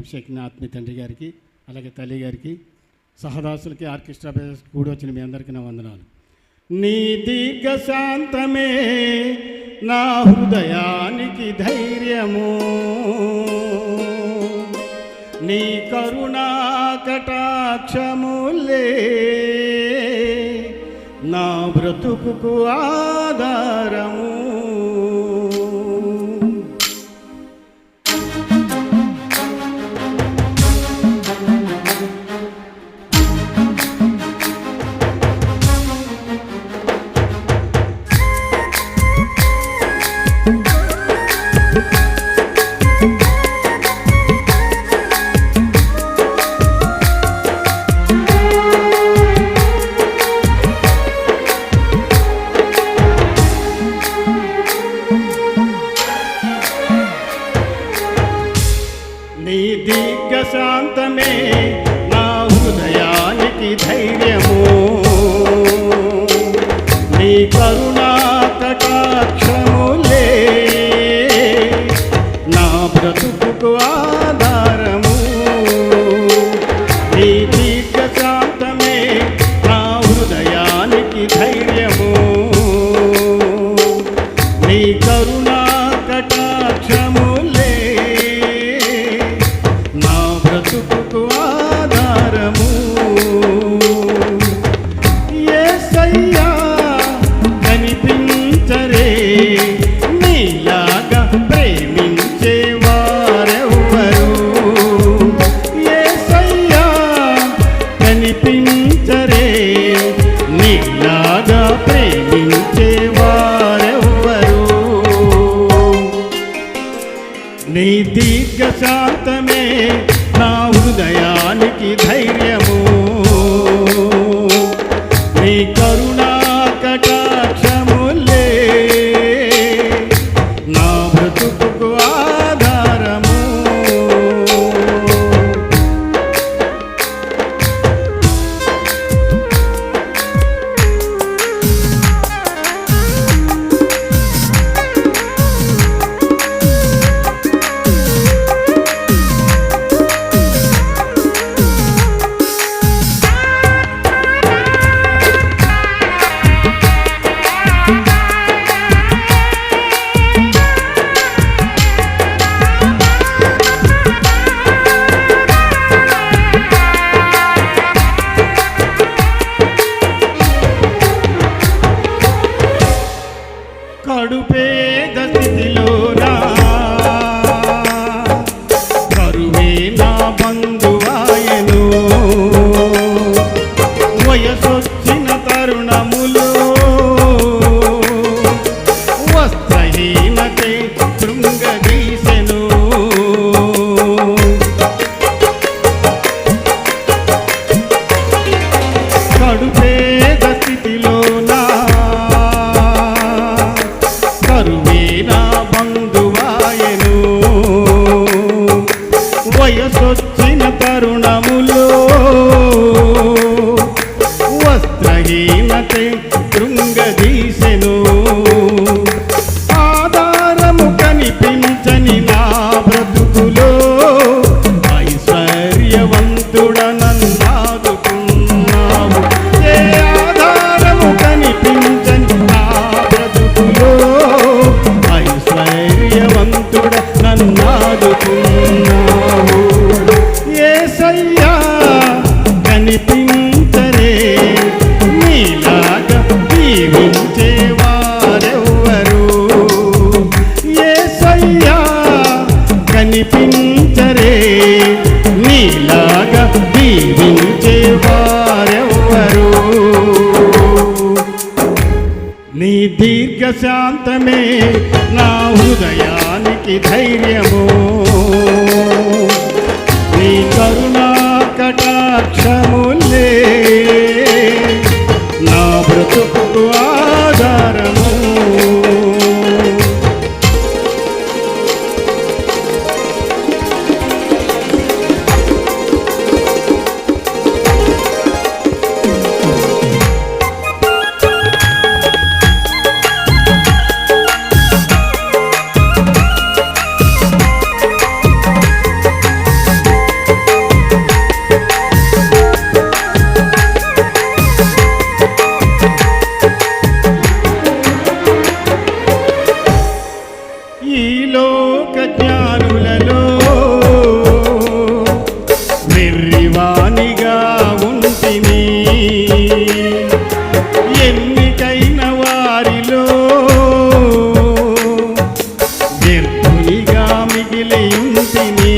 అభిషేక్ నా ఆత్మీయ తండ్రి గారికి అలాగే తల్లి గారికి సహదాసులకి ఆర్కెస్ట్రా బ్రదర్స్ కూడి వచ్చిన మీ అందరికీ నా వందనాలు. నీ దీర్ఘ శాంతమే నా హృదయానికి ధైర్యము. నీ కరుణా కటాక్షములే నా బ్రతుకు ఆధారము. నీ కనిపించరే నీలాగా ప్రేమించే వారెవ్వరు. నీ దీర్ఘ వచ్చిన తరుణములో. వస్త్రహీనతే శృంగదీశను నీలాగా దీవించే వారెవ్వరు. నీ దీర్ఘశాంతమే నా హృదయానికి ధైర్యము. సాక్షిగా మిగిలి ఉంటిని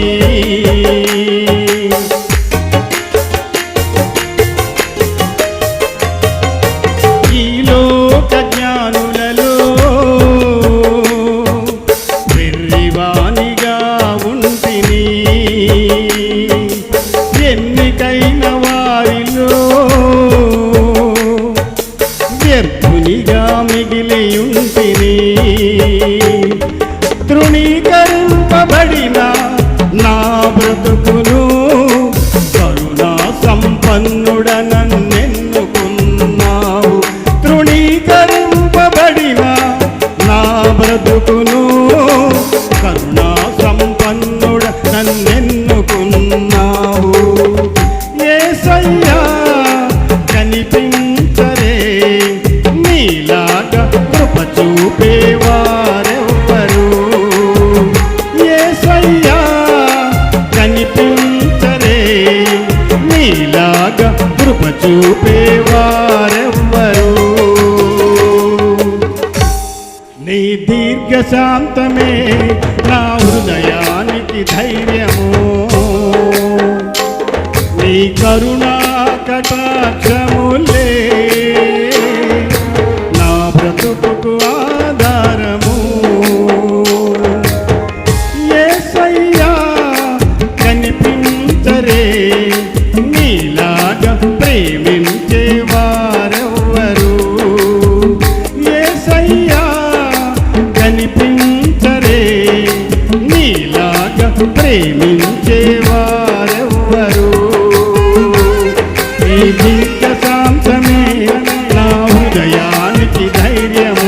తృణీకరింపబడిన నా బ్రతుకును కరుణా సంపన్నుడ నన్నెన్నుకున్నావు తృణీకరింపబడిన నా బ్రతుకును కరుణా సంపన్ను చూపేవారెవ్వరు నీ దీర్ఘ శాంతమే నా హృదయానికి ధైర్యము. నీ కరుణా కటాక్షములే నా బ్రతుకు ఆధారము. ప్రేమించేవారెవ్వరు? ఈ జీవిత శాంతమే నా హృదయానికి ధైర్యం